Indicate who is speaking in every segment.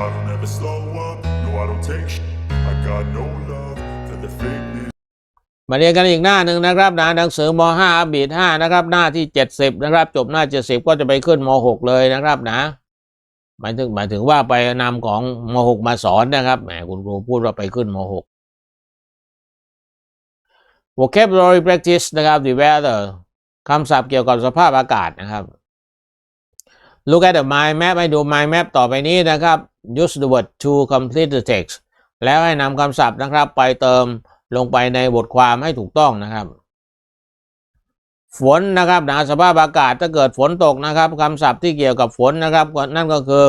Speaker 1: I don't ever slow up, no I don't take sh- I got no love for the fakeness
Speaker 2: มาเรียนกันอีกหน้าหนึ่งนะครับนะหนังสือม .5 อัปบีด5นะครับ หน้าที่ 70 นะครับ จบหน้า 70 ก็จะไปขึ้นม .6 เลยนะครับนะ หมายถึงหมายถึงว่าไปนำของม .6 มาสอนนะครับแหมคุณครูพูดว่าไปขึ้นม .6 vocabulary practice นะครับ the weather คำศัพท์เกี่ยวกับสภาพอากาศนะครับ look at the mind map ให้ดู mind map ต่อไปนี้นะครับ use the word to complete the text แล้วให้นำคำศัพท์นะครับ ไปเติมลงไปในบทความให้ถูกต้องนะครับ ฝนนะครับนะสภาพอากาศถ้าเกิดฝนตกนะครับคำศัพท์ที่เกี่ยวกับฝนนะครับ นั่นก็คือ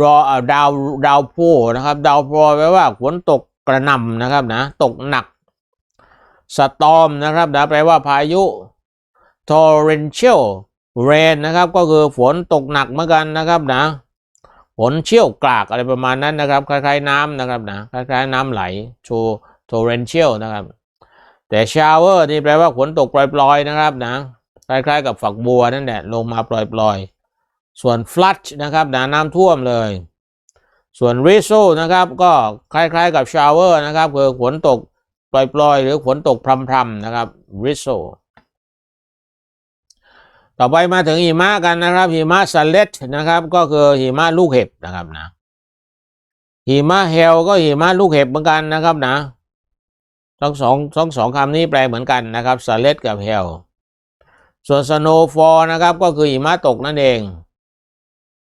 Speaker 2: raw ดาวดาวโพนะครับดาวโพแปลว่าฝนตกกระหน่ำนะครับนะตกหนัก storm นะครับนะแปลว่าพายุ torrential rain นะครับ ก็คือฝนตกหนักเหมือนกันนะครับนะ ฝนเชี่ยวกรากอะไรประมาณนั้นนะครับ คล้ายๆน้ำนะครับนะคล้ายๆน้ำไหล to torrential นะครับ แต่ shower นี่แปลว่าฝนตกปล่อยๆนะครับนะคล้ายๆกับฝักบัวนั่นแหละลงมาปล่อยๆ ส่วน flood นะครับนะน้ำท่วมเลย ส่วน drizzle นะครับก็คล้ายๆกับ shower นะครับคือฝนตกปล่อยๆ หรือฝนตกพรำๆนะครับ drizzle ต่อไปมาถึงหิมะกันนะครับ หิมะสเลตนะครับ ก็คือหิมะลูกเห็บนะครับนะหิมะเฮลก็หิมะลูกเห็บเหมือนกันนะครับนะทั้งสองทั้งสองคำนี้แปลเหมือนกันนะครับสเลตกับเฮลส่วน snowfall นะครับก็คือหิมะตกนั่นเอง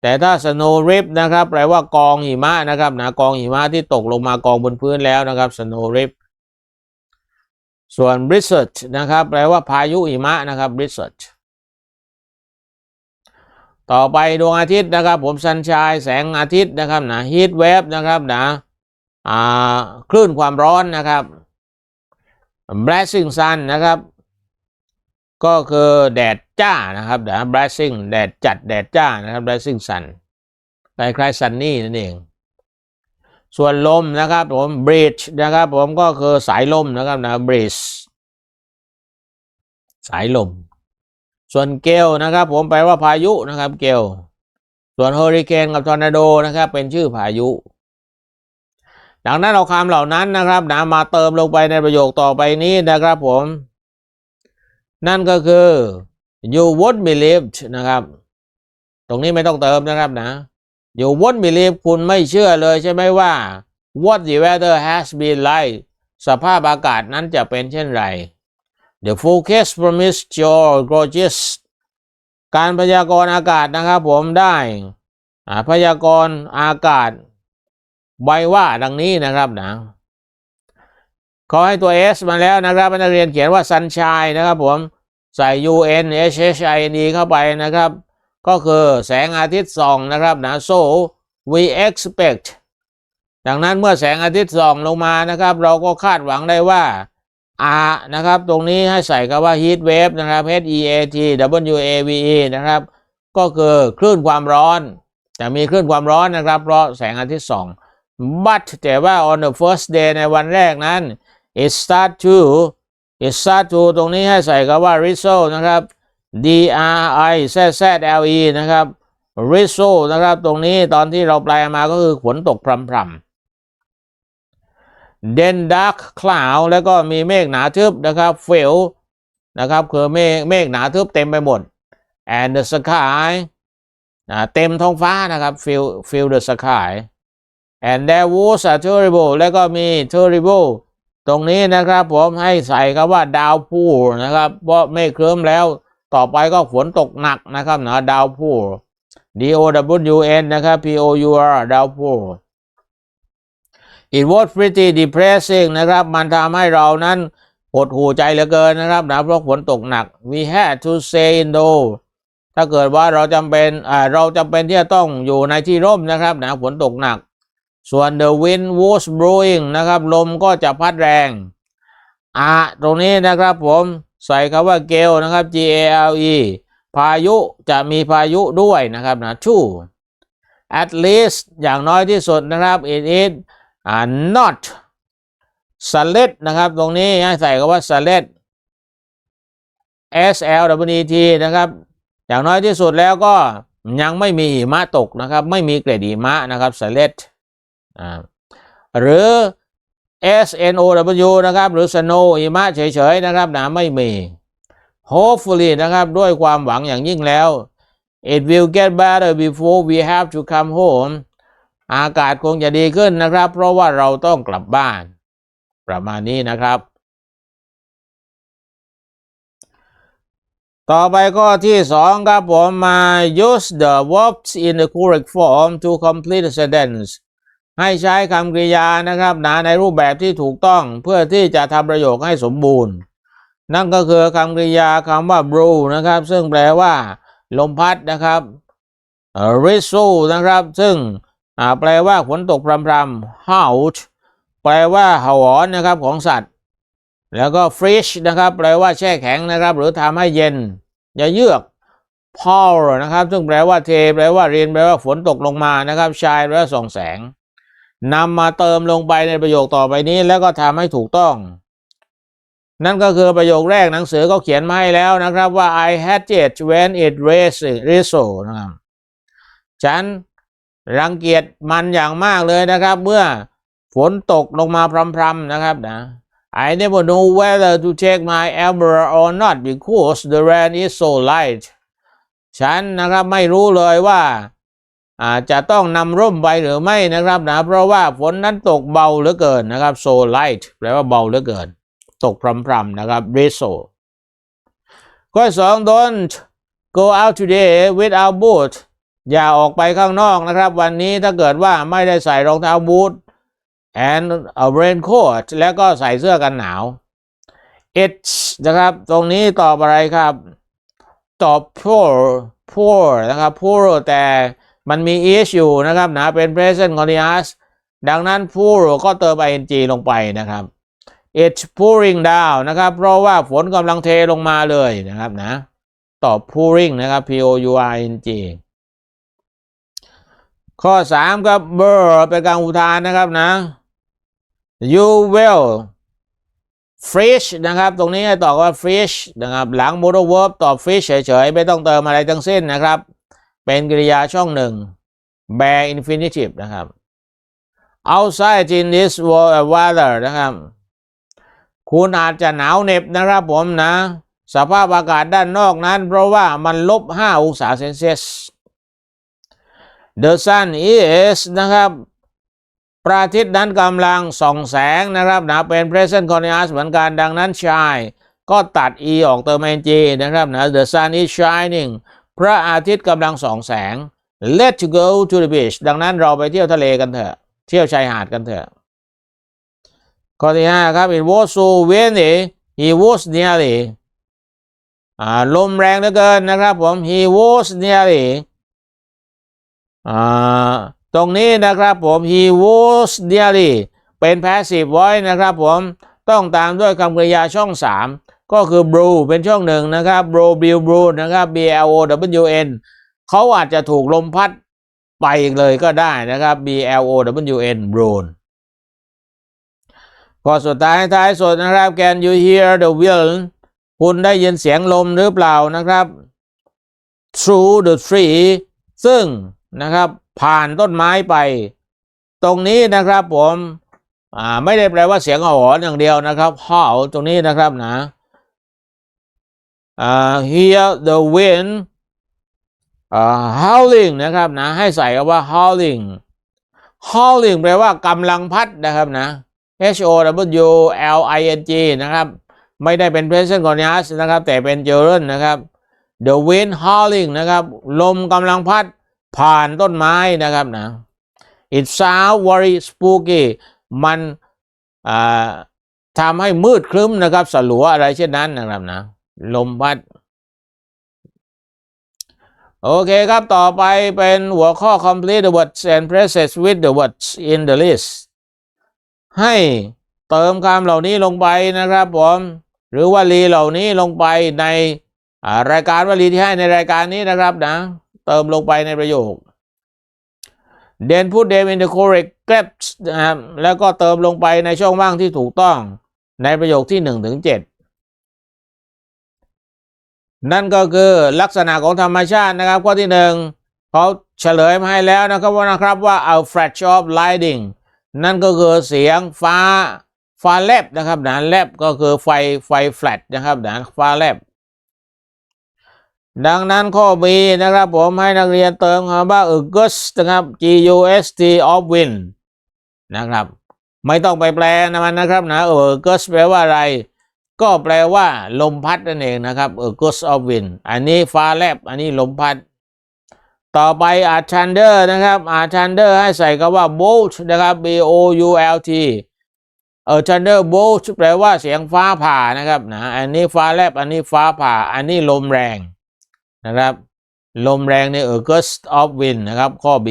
Speaker 2: แต่ถ้า snow rip นะครับแปลว่ากองหิมะนะครับนะกองหิมะที่ตกลงมากองบนพื้นแล้วนะครับ snow rip ส่วน blizzard นะครับแปลว่าพายุหิมะนะครับ blizzard ต่่อไปดวงอาทิตย์นะครับ ผมสันชายแสงอาทิตย์นะครับนะฮีทเวฟนะครับนะอ่าคลื่นความร้อนนะครับ blazing sun นะครับ ก็คือแดดจ้านะครับนะ blazing แดดจัดแดดจ้านะครับ blazing sun คล้ายๆ sunny นั่นเอง ส่วนลมนะครับผม breeze นะครับ ผมก็คือสายลมนะครับนะ breeze สายลม ส่วนเกลนะครับ ผมแปลว่าพายุนะครับ เกลส่วนเฮอริเคนกับทอร์นาโดนะครับ เป็นชื่อพายุ ดังนั้นเอาคำเหล่านั้นนะครับนะมาเติมลงไปในประโยคต่อไปนี้นะครับ ผม นั่นก็คือ you won't believe นะครับ ตรงนี้ไม่ต้องเติมนะครับนะ you won't believe คุณไม่เชื่อเลยใช่ไหมว่า what the weather has been like สภาพอากาศนั้นจะเป็นเช่นไร The forecast promise your gorgeous การพยากรณ์อากาศนะครับผมได้พยากรณ์อากาศไว้ว่าดังนี้นะครับนะขอให้ตัว S มาแล้วนะครับนักเรียนเขียนว่า sunshine นะครับผมใส่ U N H H I N E เข้าไปนะครับ ก็คือแสงอาทิตย์ส่องนะครับนะ so we expect ดังนั้นเมื่อแสงอาทิตย์ส่องลงมานะครับ เราก็คาดหวังได้ว่า R นะครับ ตรงนี้ให้ใส่คำว่า heat wave นะครับ H E A T W A V E นะครับ ก็คือคลื่นความร้อน จะมีคลื่นความร้อนนะครับ เพราะแสงอาทิตย์ส่อง but แต่ว่า on the first day ในวันแรกนั้น it start to it start to ตรงนี้ให้ใส่คำว่า drizzle นะครับ D R I Z Z L E นะครับ drizzle นะครับ ตรงนี้ตอนที่เราแปลมาก็คือฝนตกพรำๆ เดนดักคลาวแล้วก็มีเมฆหนาทึบนะครับเฟลนะครับคือเมฆเมฆหนาทึบเต็มไปหมด and the sky นะเต็มท้องฟ้านะครับ fill fill the sky and there was a terrible แล้วก็มี terrible ตรงนี้นะครับผมให้ใส่คำว่าดาวพูนะครับ เพราะเมฆเคลิ้มแล้วต่อไปก็ฝนตกหนักนะครับนะดาวพู D O W N นะครับ P O U R ดาวพู It was pretty depressing นะครับ มันทำให้เรานั้นหดหูใจเหลือเกินนะครับนะเพราะฝนตกหนัก we had to stay indoor ถ้าเกิดว่าเราจำเป็นอ่าเราจำเป็นที่จะต้องอยู่ในที่ร่มนะครับนะฝนตกหนัก ส่วน the wind was blowing นะครับ ลมก็จะพัดแรงอะตรงนี้นะครับผมใส่คำว่า gale นะครับ G A L E พายุจะมีพายุด้วยนะครับนะ two at least อย่างน้อยที่สุดนะครับ it is อ่า not select นะครับ ตรงนี้ใส่คำว่า select S L W E T นะครับ อย่างน้อยที่สุดแล้วก็ยังไม่มีหิมะตกนะครับ ไม่มีเกล็ดหิมะนะครับสเลดอ่าหรือ S N O W นะครับ หรือ snow หิมะเฉยๆนะครับหนะไม่มี hopefully นะครับ ด้วยความหวังอย่างยิ่งแล้ว it will get better before we have to come home อากาศคงจะดีขึ้นนะครับ เพราะว่าเราต้องกลับบ้าน ประมาณนี้นะครับ ต่อไปข้อที่สองครับผมมา use the verbs in the correct form to complete the sentence ให้ใช้คำกริยานะครับนะในรูปแบบที่ถูกต้องเพื่อที่จะทำประโยคให้สมบูรณ์ นั่นก็คือคำกริยาคำว่า brew นะครับ ซึ่งแปลว่า ลมพัดนะครับเอ่อ drizzle นะครับ ซึ่ง อ่าแปลว่าฝนตกพรำๆ hout แปลว่าหวอนนะครับของสัตว์ แล้วก็ fresh นะครับ แปลว่าแช่แข็งนะครับ หรือทำให้เย็นอย่าเยือก pour นะครับ ซึ่งแปลว่าเท แปลว่าเรียนแปลว่าฝนตกลงมานะครับ shine แปลว่าส่องแสงนำมาเติมลงไปในประโยคต่อไปนี้ แล้วก็ทำให้ถูกต้อง นั่นก็คือประโยคแรกหนังสือก็เขียนมาให้แล้วนะครับว่า I had it when it raised drizzle นะครับฉัน รังเกียจมันอย่างมากเลยนะครับ เมื่อฝนตกลงมาพรำๆนะครับนะ I never know whether to take my umbrella or not because the rain is so light ฉันนะครับไม่รู้เลยว่าอาจะต้องนำร่มไปหรือไม่นะครับนะ เพราะว่าฝนนั้นตกเบาเหลือเกินนะครับ so light แปลว่าเบาเหลือเกิน ตกพรำๆนะครับ drizzle ข้อสอง don't go out today without boot อย่าออกไปข้างนอกนะครับ วันนี้ถ้าเกิดว่าไม่ได้ใส่รองเท้าบูท and a raincoat แล้วก็ใส่เสื้อกันหนาว it's นะครับ ตรงนี้ตอบอะไรครับ ตอบ poor poor นะครับ poor แต่มันมี is อยู่นะครับนะเป็น present continuous ดังนั้น poor ก็เติม ing ลงไปนะครับ it's pouring down นะครับ เพราะว่าฝนกำลังเทลงมาเลยนะครับนะ ตอบ pouring นะครับ p o u r i n g ข้อสามครับ ber เป็นการอุทานนะครับนะ you will fish นะครับ ตรงนี้ให้ตอบว่า fish นะครับ หลัง modal verb ตอบ fish เฉยๆ ไม่ต้องเติมอะไรทั้งสิ้นนะครับ เป็นกริยาช่องหนึ่ง bare infinitive นะครับ outside in this weather นะครับ คุณอาจจะหนาวเหน็บนะครับผมนะ สภาพอากาศด้านนอกนั้น เพราะว่ามันลบ5องศาเซนเซียส The sun is นะครับพระอาทิตย์นั้นกำลังส่องแสงนะครับนะเป็น present continuous เหมือนกันดังนั้น shine ก็ตัด e ออกเติม ing นะครับนะ The sun is shining พระอาทิตย์กำลังส่องแสง Let's go to the beach ดังนั้นเราไปเที่ยวทะเลกันเถอะ เที่ยวชายหาดกันเถอะ ข้อที่ห้าครับ It was so windy he was nearly อ่าลมแรงเหลือเกินนะครับผม he was nearly อ่าตรงนี้นะครับผม he was nearly เป็น passive voice นะครับผมต้องตามด้วยคำกริยาช่อง 3 ก็คือ brew เป็นช่องหนึ่งนะครับ brew brew brew นะครับ b l o w n เขาอาจจะถูกลมพัดไปเลยก็ได้นะครับ b l o w n blown ข้อสุดท้ายท้ายสุดนะครับ can you hear the wind คุณได้ยินเสียงลมหรือเปล่านะครับ through the tree ซึ่ง นะครับ ผ่านต้นไม้ไป ตรงนี้นะครับผมอ่าไม่ได้แปลว่าเสียงหอนอย่างเดียวนะครับหอตรงนี้นะครับนะอ่า hear the wind อ่า howling นะครับนะให้ใส่คำว่า howling howling แปลว่ากำลังพัดนะครับนะ H O W L I N G นะครับ ไม่ได้เป็น present continuous นะครับ แต่เป็น gerund นะครับ the wind howling นะครับ ลมกำลังพัด ผ่านต้นไม้นะครับนะ it sound very spooky มันทำให้มืดครึ้มนะครับ สลัวอะไรเช่นนั้นนะครับนะ ลมพัด โอเคครับ ต่อไปเป็นหัวข้อ complete the words and phrases with the words in the list ให้เติมคำเหล่านี้ลงไปนะครับผม หรือวลีเหล่านี้ลงไปในรายการวลีที่ให้ในรายการนี้นะครับนะ เติมลงไปในประโยค then put them in the correct gaps นะครับแล้วก็เติมลงไปในช่องว่างที่ถูกต้องในประโยคที่1ถึง7นั่นก็คือลักษณะของธรรมชาตินะครับ ข้อที่หนึ่งเขาเฉลยมาให้แล้วนะครับว่านะครับว่า a flash of lightning นั่นก็คือเสียงฟ้าฟ้าแลบนะครับนะแลบก็คือไฟไฟแฟลชนะครับนะฟ้าแลบ ดังนั้นข้อ B นะครับผมให้นักเรียนเติมคำว่า August นะครับ G U S T of wind นะครับ ไม่ต้องไปแปลนะมันนะครับนะ August แปลว่าอะไร ก็แปลว่า ลมพัดนั่นเองนะครับ August of wind อันนี้ฟ้าแลบ อันนี้ลมพัด ต่อไป a thunder นะครับ a thunder ให้ใส่คำว่า bolt นะครับ B O U L T เออ thunder bolt แปลว่าเสียงฟ้าผ่านะครับนะ อันนี้ฟ้าแลบ อันนี้ฟ้าผ่า อันนี้ลมแรง นะครับ ลมแรงใน August of wind นะครับ ข้อ B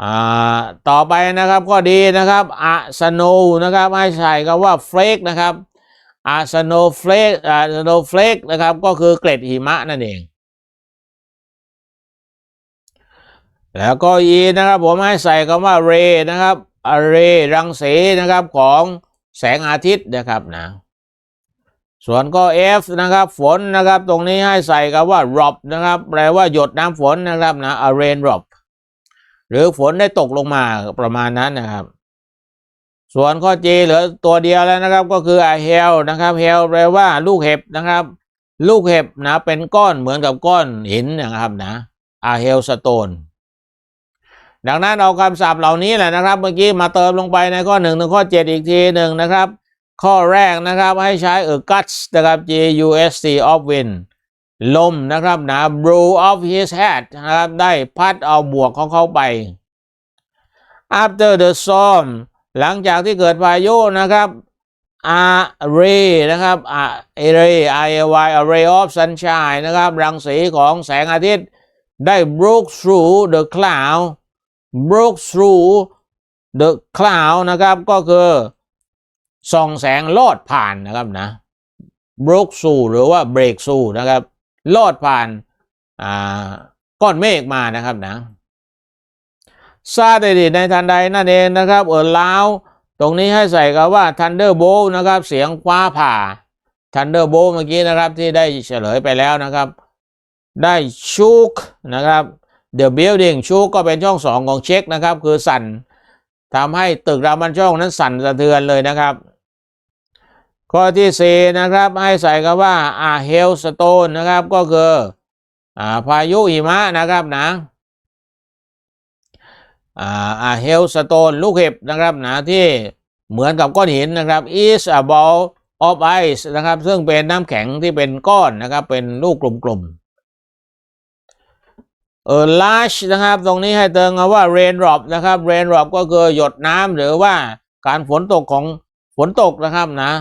Speaker 2: อ่าต่อไปนะครับข้อดีนะครับ a snow นะครับให้ใส่คำว่า flake นะครับ a snow flake อ่า snow flake นะครับ ก็คือเกล็ดหิมะนั่นเอง แล้วก็ E นะครับผมให้ใส่คำว่า ray นะครับ array รังสีนะครับของแสงอาทิตย์นะครับนะ ส่วนก็ F นะครับ ฝนนะครับ ตรงนี้ให้ใส่คำว่า drop นะครับ แปลว่าหยดน้ำฝนนะครับนะ a rain drop หรือฝนได้ตกลงมาประมาณนั้นนะครับ ส่วนข้อ G เหลือตัวเดียวแล้วนะครับ ก็คือ a hail นะครับ hail แปลว่าลูกเห็บนะครับ ลูกเห็บนะ เป็นก้อนเหมือนกับก้อนหินนะครับนะ a hail stone ดังนั้นเอาคำศัพท์เหล่านี้แหละนะครับ เมื่อกี้มาเติมลงไปในข้อหนึ่งถึงข้อเจ็ดอีกทีหนึ่งนะครับ ข้อแรกนะครับให้ใช้เออ guts นะครับ G U S T of wind ลมนะครับนะ blew off his hat นะครับได้พัดเอาบวกของเขาไป after the storm หลังจากที่เกิดพายุนะครับ a ray นะครับ a ray I A Y a ray of sunshine นะครับรังสีของแสงอาทิตย์ได้ broke through the cloud broke through the cloud นะครับก็คือ ส่องแสงลอดผ่านนะครับนะ broke through หรือว่า break through นะครับลอดผ่านอ่าก้อนเมฆมานะครับนะซาได้ดีในทันใดนั่นเองนะครับเออลาวตรงนี้ให้ใส่กับว่า thunderbolt นะครับ เสียงฟ้าผ่า thunderbolt เมื่อกี้นะครับที่ได้เฉลยไปแล้วนะครับ ได้ shook นะครับ the building shook ก็เป็นช่องสองของเช็คนะครับ คือสั่นทำให้ตึกรามันช่องนั้นสั่นสะเทือนเลยนะครับ ข้อที่สี่นะครับ ให้ใส่คำว่า a hailstone นะครับก็คืออ่าพายุหิมะนะครับนะอ่า a hailstone ลูกเห็บนะครับนะที่เหมือนกับก้อนหินนะครับ is a ball of ice นะครับ ซึ่งเป็นน้ำแข็งที่เป็นก้อนนะครับ เป็นลูกกลมๆเออ large นะครับ ตรงนี้ให้เติมคำว่า rain drop นะครับ rain drop ก็คือหยดน้ำหรือว่าการฝนตกของฝนตกนะครับนะ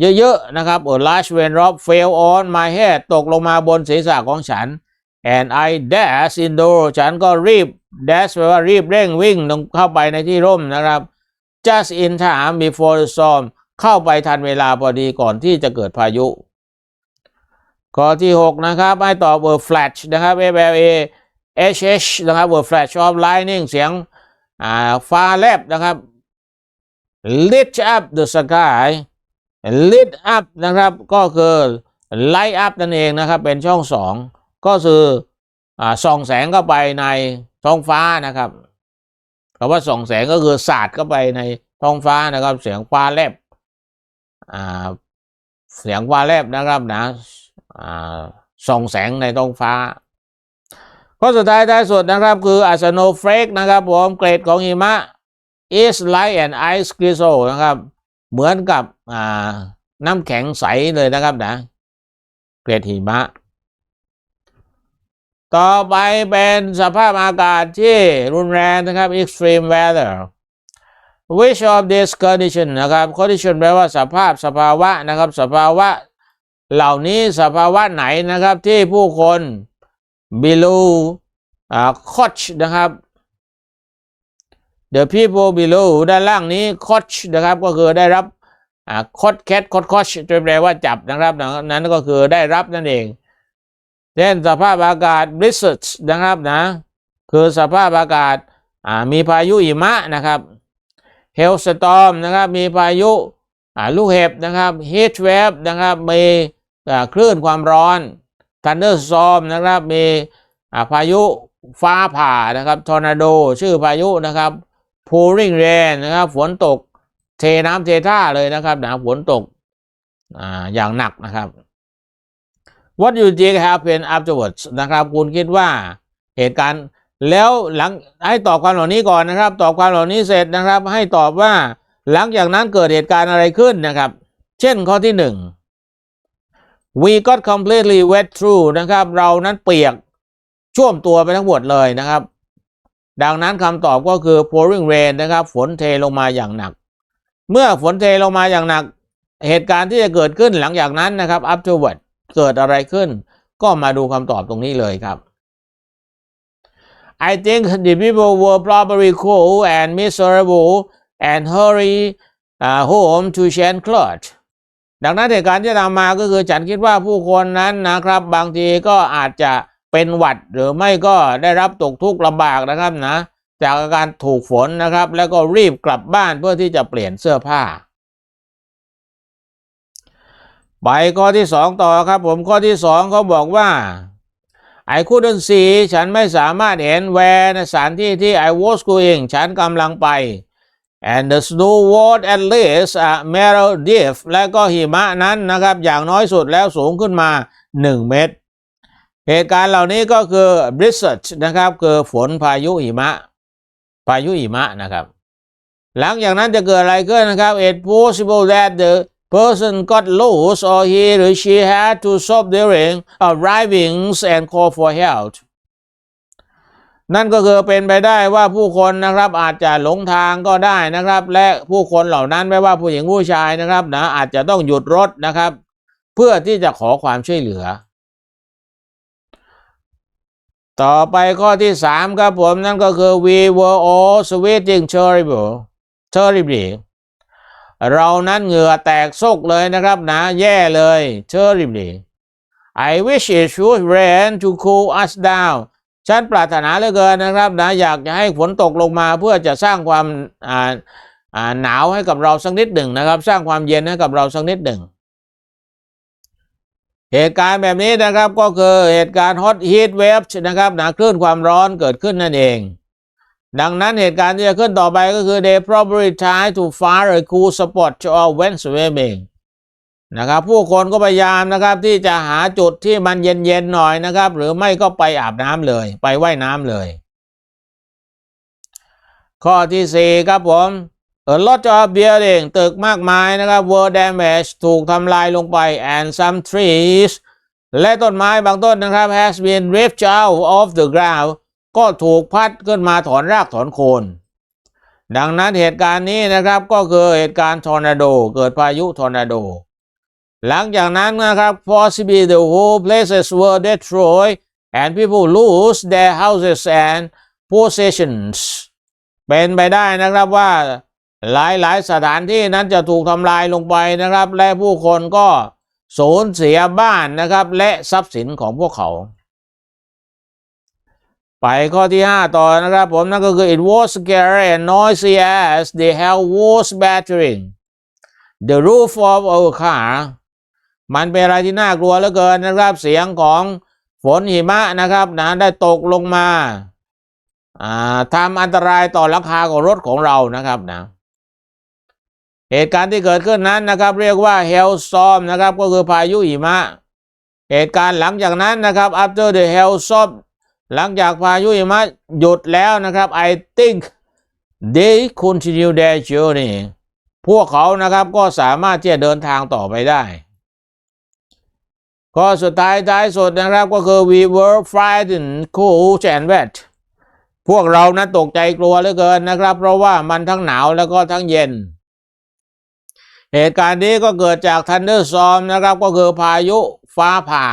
Speaker 2: เยอะๆนะครับเออ large rain drop fell on my head ตกลงมาบนศีรษะของฉัน and I dash indoor ฉันก็รีบ dash แปลว่ารีบเร่งวิ่งลงเข้าไปในที่ร่มนะครับ just in time before the storm เข้าไปทันเวลาพอดีก่อนที่จะเกิดพายุ ข้อที่ 6 นะครับให้ตอบ word flash นะครับ F L A H H นะครับ word flash of lightning เสียงอ่าฟ้าแลบนะครับ lit up the sky lit up นะครับ ก็คือ light up นั่นเองนะครับ เป็นช่องสองก็คืออส่องแสงเข้าไปในท้องฟ้านะครับคำว่าส่องแสงก็คือสาดเข้าไปในท้องฟ้านะครับ เสียงฟ้าแลบเสียงฟ้าแลบนะครับนะส่องแสงในท้องฟ้าข้อสุดท้ายท้ายสุดนะครับ คือ a snow flake นะครับผมเกรดของหิมะ is like an ice crystal นะครับ เหมือนกับน้ำแข็งใสเลยนะครับนะ เกรดหิมะ ต่อไปเป็นสภาพอากาศที่รุนแรงนะครับ extreme weather which of these condition นะครับ condition แปลว่าสภาพสภาวะนะครับ สภาวะเหล่านี้สภาวะไหนนะครับที่ผู้คน below อ่า coach นะครับ the people below ด้านล่างนี้ coach นะครับ ก็คือได้รับอ่า coach cat coach coach จะแปลว่าจับนะครับนั้นก็คือได้รับนั่นเองเช่นสภาพอากาศ blizzard นะครับนะ คือสภาพอากาศอ่ามีพายุหิมะนะครับ hailstorm นะครับ มีพายุอ่าลูกเห็บนะครับ heat wave นะครับ มีอ่าคลื่นความร้อน thunderstorm นะครับ มีอ่าพายุฟ้าผ่านะครับ tornado ชื่อพายุนะครับ pouring rain นะครับ ฝนตกเทน้ำเทท่าเลยนะครับนะฝนตกอ่าอย่างหนักนะครับ What you think happen afterwards นะครับ คุณคิดว่าเหตุการณ์แล้วหลังให้ตอบความเหล่านี้ก่อนนะครับ ตอบความเหล่านี้เสร็จนะครับ ให้ตอบว่าหลังจากนั้นเกิดเหตุการณ์อะไรขึ้นนะครับ เช่นข้อที่หนึ่ง we got completely wet through นะครับ เรานั้นเปียกช่วมตัวไปทั้งหมดเลยนะครับ ดังนั้นคำตอบก็คือ pouring rain นะครับ ฝนเทลงมาอย่างหนัก เมื่อฝนเทลงมาอย่างหนัก เหตุการณ์ที่จะเกิดขึ้นหลังจากนั้นนะครับ afterward เกิดอะไรขึ้น ก็มาดูคำตอบตรงนี้เลยครับ I think the people were probably cold and miserable and hurry uh, home to change clothes ดังนั้นเหตุการณ์ที่ตามมาก็คือฉันคิดว่าผู้คนนั้นนะครับ บางทีก็อาจจะ เป็นหวัดหรือไม่ก็ได้รับตกทุกข์ลำบากนะครับนะ จากอาการถูกฝนนะครับ แล้วก็รีบกลับบ้านเพื่อที่จะเปลี่ยนเสื้อผ้าไปข้อที่สองต่อครับผมข้อที่สองเขาบอกว่า I couldn't see ฉันไม่สามารถเห็น where ในสถานที่ที่ I was going ฉันกำลังไป and the snow was at least a meter deep และก็หิมะนั้นนะครับ อย่างน้อยสุดแล้วสูงขึ้นมา 1 เมตร เหตุการณ์เหล่านี้ก็คือ blizzard นะครับ คือฝนพายุหิมะ พายุหิมะนะครับ หลังจากนั้นจะเกิดอะไรขึ้นนะครับ It possible that the person got lost or he or she had to stop during arriving and call for help นั่นก็คือเป็นไปได้ว่าผู้คนนะครับอาจจะหลงทางก็ได้นะครับ และผู้คนเหล่านั้นไม่ว่าผู้หญิงผู้ชายนะครับนะอาจจะต้องหยุดรถนะครับ เพื่อที่จะขอความช่วยเหลือ ต่อไปข้อที่สามครับผมนั่นก็คือ we were all sweating terrible terribly เรานั้นเหงื่อแตกซกเลยนะครับนะแย่เลย terribly I wish it should rain to cool us down ฉันปรารถนาเหลือเกินนะครับนะอยากจะให้ฝนตกลงมาเพื่อจะสร้างความหนาวให้กับเราสักนิดหนึ่งนะครับ สร้างความเย็นให้กับเราสักนิดหนึ่ง เหตุการณ์แบบนี้นะครับก็คือเหตุการณ์ hot heat wave นะครับหนะคลื่นความร้อนเกิดขึ้นนั่นเอง ดังนั้นเหตุการณ์ที่จะขึ้นต่อไปก็คือ they probably try to find a cool spot or went swimming นะครับผู้คนก็พยายามนะครับที่จะหาจุดที่มันเย็นๆหน่อยนะครับ หรือไม่ก็ไปอาบน้ำเลย ไปไว่ายน้ำเลย ข้อที่สี่ครับผม A lot of building ตึกมากมายนะครับ were damaged ถูกทำลายลงไป and some trees และต้นไม้บางต้นนะครับ has been ripped out of the ground ก็ถูกพัดขึ้นมาถอนรากถอนโคน ดังนั้นเหตุการณ์นี้นะครับก็คือเหตุการณ์ทอร์นาโด เกิดพายุทอร์นาโด หลังจากนั้นนะครับ possibly the whole places were destroyed and people lose their houses and possessions เป็นไปได้นะครับว่า หลายๆ สถานที่นั้นจะถูกทำลายลงไปนะครับ และผู้คนก็สูญเสียบ้านนะครับ และทรัพย์สินของพวกเขา ไปข้อที่ 5 ต่อนะครับผมนั่นก็คือ it was scary and noisy as the hell was battering the roof of our car มันเป็นอะไรที่น่ากลัวเหลือเกินนะครับ เสียงของฝนหิมะนะครับนะได้ตกลงมาทำอันตรายต่อหลังคาของรถของเรานะครับนะ เหตุการณ์ที่เกิดขึ้นนั้นนะครับเรียกว่า hailstorm นะครับก็คือพายุหิมะ เหตุการณ์หลังจากนั้นนะครับ after the hailstorm หลังจากพายุหิมะหยุดแล้วนะครับ I think they continue their journey พวกเขานะครับก็สามารถที่จะเดินทางต่อไปได้ข้อสุดท้ายท้ายสุดนะครับก็คือ we were frightened cold and wet พวกเรานั้นตกใจกลัวเหลือเกินนะครับ เพราะว่ามันทั้งหนาวแล้วก็ทั้งเย็น เหตุการณ์นี้ก็เกิดจาก thunderstorm นะครับ ก็คือพายุฟ้าผ่า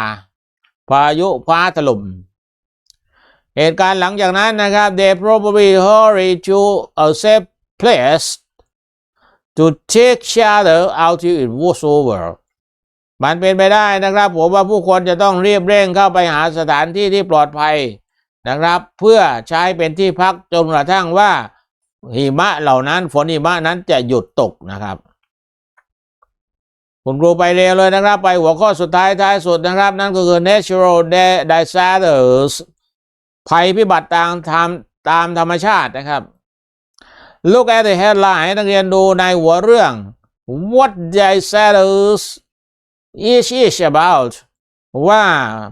Speaker 2: พายุฟ้าถล่มเหตุการณ์หลังจากนั้นนะครับ they probably hurry to a safe place to take shelter until it was over มันเป็นไปได้นะครับผมว่าผู้คนจะต้องรีบเร่งเข้าไปหาสถานที่ที่ปลอดภัยนะครับ เพื่อใช้เป็นที่พักจนกระทั่งว่าหิมะเหล่านั้นฝนหิมะนั้นจะหยุดตกนะครับ คุณครูไปเร็วเลยนะครับ ไปหัวข้อสุดท้ายท้ายสุดนะครับ นั่นก็คือ natural disasters ภัยพิบัติตามตามตามธรรมชาตินะครับ Look at the headline ให้นักเรียนดูในหัวเรื่อง What disasters is it about ว่า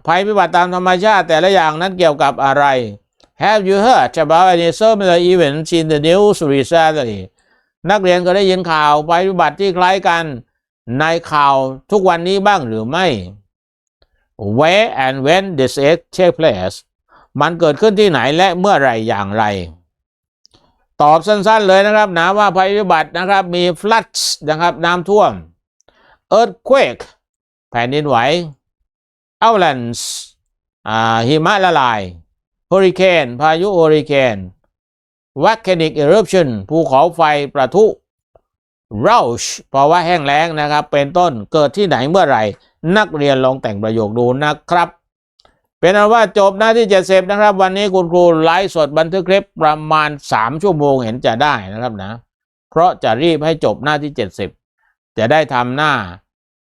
Speaker 2: ภัยพิบัติตามธรรมชาติแต่ละอย่างนั้นเกี่ยวกับอะไร Have you heard about any similar events in the news recently นักเรียนก็ได้ยินข่าวภัยพิบัติที่คล้ายกัน ในข่าวทุกวันนี้บ้างหรือไม่ Where and when this act take place มันเกิดขึ้นที่ไหนและเมื่อไรอย่างไร ตอบสั้นๆเลยนะครับนะว่าภัยพิบัตินะครับมี floods นะครับน้ำท่วม earthquake แผ่นดินไหว avalanche หิมะละลาย hurricane พายุเฮอริเคน volcanic eruption ภูเขาไฟประทุ Roush เพราะว่าแห้งแล้งนะครับ เป็นต้นเกิดที่ไหนเมื่อไหร่ นักเรียนลองแต่งประโยคดูนะครับ เป็นอันว่าจบหน้าที่70นะครับ วันนี้คุณครูไลฟ์สดบันทึกคลิปประมาณ 3 ชั่วโมงเห็นจะได้นะครับนะ เพราะจะรีบให้จบหน้าที่ 70 จะได้ทำหน้า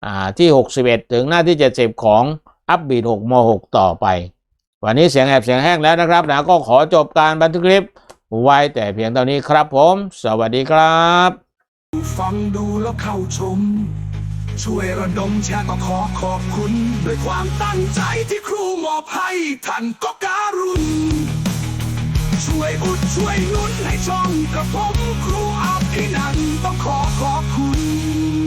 Speaker 2: อ่าที่ 61 ถึงหน้าที่ 70 ของอัปบีด6ม6ต่อไป วันนี้เสียงแหบเสียงแห้งแล้วนะครับนะก็ขอจบการบันทึกคลิปไว้แต่เพียงเท่านี้ครับผม สวัสดีครับ
Speaker 3: ฟังดูแล้วเข้าชม ช่วยระดมแชร์ก็ขอขอบคุณ ด้วยความตั้งใจที่ครูมอบให้ท่านก็การุณ ช่วยอุดช่วยนุนให้ช่องกระผมครูอาภินันต้องขอขอบคุณ